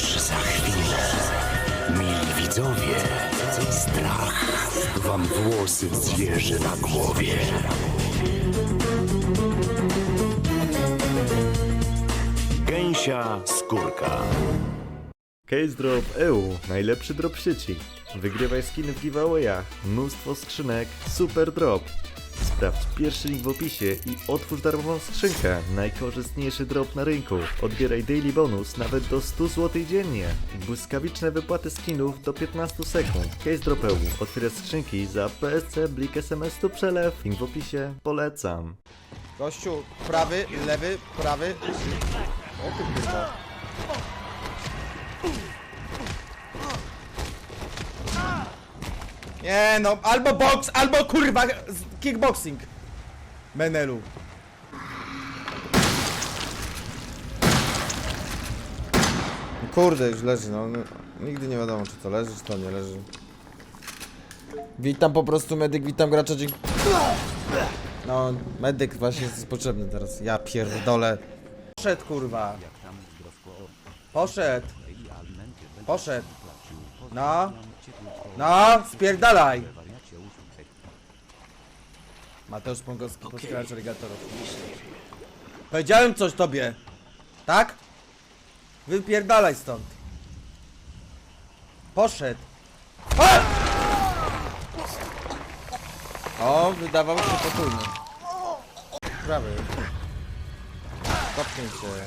Już za chwilę, mili widzowie, strach wam włosy zjeży na głowie. Gęsia skórka. Case Drop EU, najlepszy drop sieci. Wygrywaj skiny w giveawayach, mnóstwo skrzynek, super drop. Sprawdź pierwszy link w opisie i otwórz darmową skrzynkę. Najkorzystniejszy drop na rynku. Odbieraj daily bonus nawet do 100 zł dziennie. Błyskawiczne wypłaty skinów do 15 sekund. Case Drop EU. Otwierasz skrzynki za PSC, Blik SMS tu przelew. Link w opisie. Polecam. Gościu, prawy, lewy, prawy. O. Nie no, albo box, albo kurwa z- kickboxing. Menelu. Kurde, już leży, no. no, Nigdy nie wiadomo, czy to leży, czy to nie leży. Witam po prostu medyk, witam gracza, dziękuję. No, medyk właśnie jest potrzebny teraz. Ja pierdolę. Poszedł kurwa. Poszedł. Poszedł. No. No, spierdalaj. Mateusz Pongowski, polski gracz aligatorów. Powiedziałem coś tobie. Tak? Wypierdalaj stąd. Poszedł. A! O, wydawał się potulny. Prawy. Kopnięcie.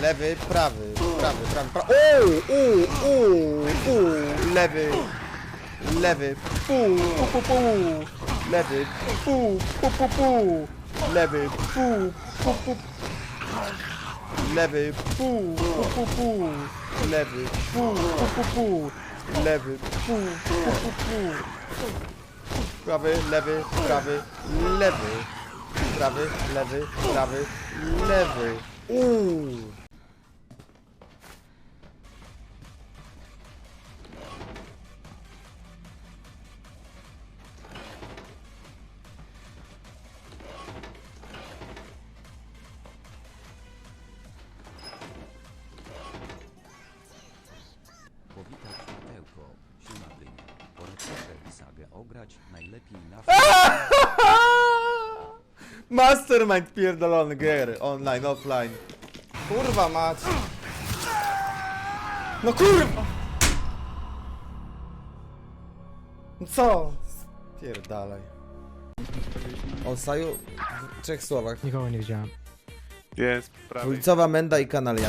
Lewy, prawy, prawy, prawy, prawy. O, u, u, u, lewy, lewy, pu, pu, pu, pu, lewy, pu, pu, pu, pu, lewy, pu, pu, pu, lewy, pu, pu, pu, pu, lewy, pu, pu, pu, pu, lewy, pu, pu, pu, pu, prawy, lewy, prawy, lewy, prawy, lewy, prawy, lewy, uuu. Ograć najlepiej na Mastermind pierdolony gier online, offline. Kurwa mać. No kurwa! No Co? Pierdalaj. O Saju w trzech słowach. Nikogo nie widziałem. Jest, prawie. Ulicowa Menda i Kanalia.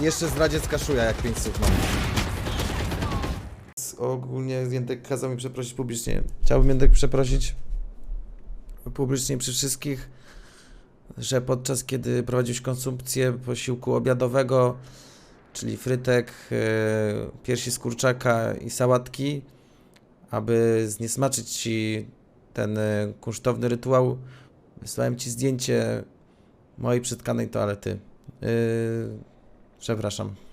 Jeszcze zdradziecka szuja, jak 5 słów mam. Ogólnie Jędek kazał mi przeprosić publicznie. Chciałbym Jędek przeprosić publicznie przy wszystkich, że podczas kiedy prowadziłeś konsumpcję posiłku obiadowego, czyli frytek, e, piersi z kurczaka i sałatki, aby zniesmaczyć ci ten e, kunsztowny rytuał, wysłałem ci zdjęcie mojej przytkanej toalety. Yy, przepraszam.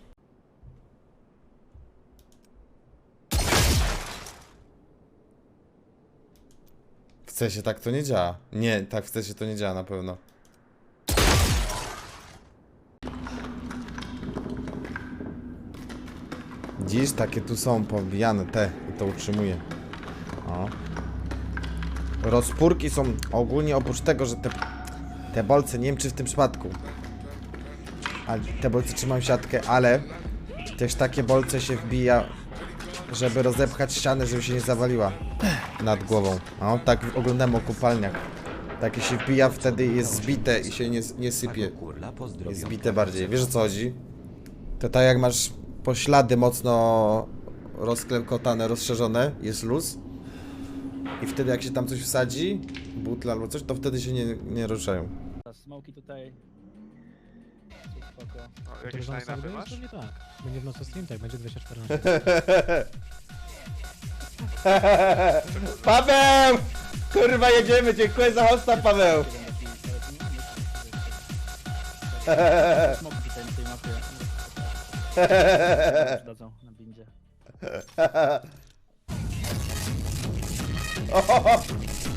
W CESie tak to nie działa. Nie, tak w CESie to nie działa na pewno. Dziś takie tu są pobijane te i to utrzymuje. O. Rozpórki są ogólnie oprócz tego, że te, te bolce, nie wiem czy w tym przypadku, ale te bolce trzymają siatkę, ale też takie bolce się wbija, żeby rozepchać ścianę, żeby się nie zawaliła nad głową. O, tak oglądamy o kopalniach. Takie się wbija, wtedy jest zbite i się nie, nie sypie. Jest zbite bardziej. Wiesz o co chodzi? To tak jak masz poślady mocno rozklekotane, rozszerzone, jest luz. I wtedy jak się tam coś wsadzi, butle albo coś, to wtedy się nie, nie ruszają. Smoki tutaj. Spoko. O, jakieś line-upy masz? Pewnie tak. Będzie w nocy stream, tak, będzie 24 na Paweł! Kurwa jedziemy, dziękuję za hosta Paweł! Smoki tutaj na tej mapie. Przydadzą na bindzie. O,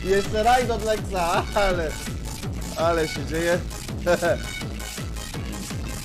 jeszcze rajd od Lexa, ale... Ale się dzieje.